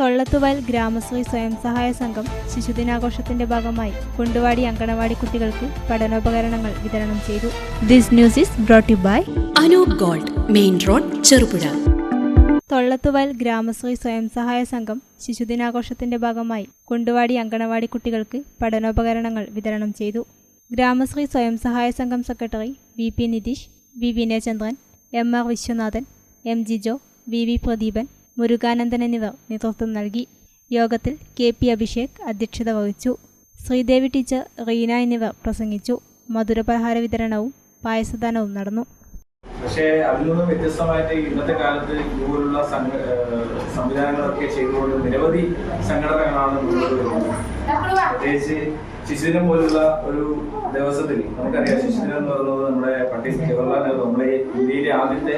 തൊള്ളത്തുവയൽ ഗ്രാമശ്രീ സ്വയം സഹായ സംഘം ശിശുദിനാഘോഷത്തിന്റെ ഭാഗമായി കുണ്ടുവാടി അങ്കണവാടി കുട്ടികൾക്ക് പഠനോപകരണങ്ങൾ വിതരണം ചെയ്തു. This news is brought you by Anoop gold main road Cherupuzha. Thollathuvayal Gramashree സ്വയം സഹായ സംഘം ശിശുദിനാഘോഷത്തിന്റെ ഭാഗമായി കുണ്ടുവാടി അങ്കണവാടി കുട്ടികൾക്ക് പഠനോപകരണങ്ങൾ വിതരണം ചെയ്തു. ഗ്രാമശ്രീ സ്വയം സഹായ സംഘം secretary V P Nitheesh V Vinayachandran M R Viswanathan M Jijo V V Pradeepan Murukanandan എന്നിവർ നേതൃത്വം നൽകി. യോഗത്തിൽ കെ പി അഭിഷേക് അധ്യക്ഷത വഹിച്ചു. ശ്രീദേവി ടീച്ചർ റീന എന്നിവർ പ്രസംഗിച്ചു. മധുരപലഹാര വിതരണവും പായസദാനവും നടന്നു. പക്ഷേ അതിൽ നിന്നും വ്യത്യസ്തമായിട്ട് ഇന്നത്തെ കാലത്ത് ഇതുപോലുള്ള സംവിധാനങ്ങളൊക്കെ ചെയ്തുകൊണ്ട് നിരവധി സംഘടനകളാണ് മുന്നോട്ട് വരുന്നത്. പ്രത്യേകിച്ച് ശിശുദിനം പോലുള്ള ഒരു ദിവസത്തിൽ നമുക്കറിയാം ശിശുദിനം എന്ന് പറയുന്നത് നമ്മുടെ പണ്ഡിറ്റ് ജവഹർലാൽ നെഹ്റു നമ്മുടെ ഇന്ത്യയിലെ ആദ്യത്തെ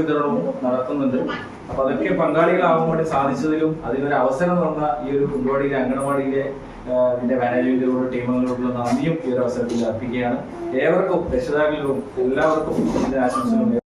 വിതരണവും നടത്തുന്നുണ്ട്. അപ്പൊ അതൊക്കെ പങ്കാളികളാവാൻ വേണ്ടി സാധിച്ചതിലും അതിനൊരു അവസരം തന്ന ഈ ഒരു കുണ്ടവാടിയിലെ അംഗനവാടിയിലെ ഇതിന്റെ മാനേജ്മെന്റിനോട് ടീമുകളോടുള്ള നന്ദിയും ഈ ഒരു അവസരത്തിൽ അർപ്പിക്കുകയാണ്. ഏവർക്കും രക്ഷിതാക്കളിലും എല്ലാവർക്കും ഇതിന്റെ ആശംസകളും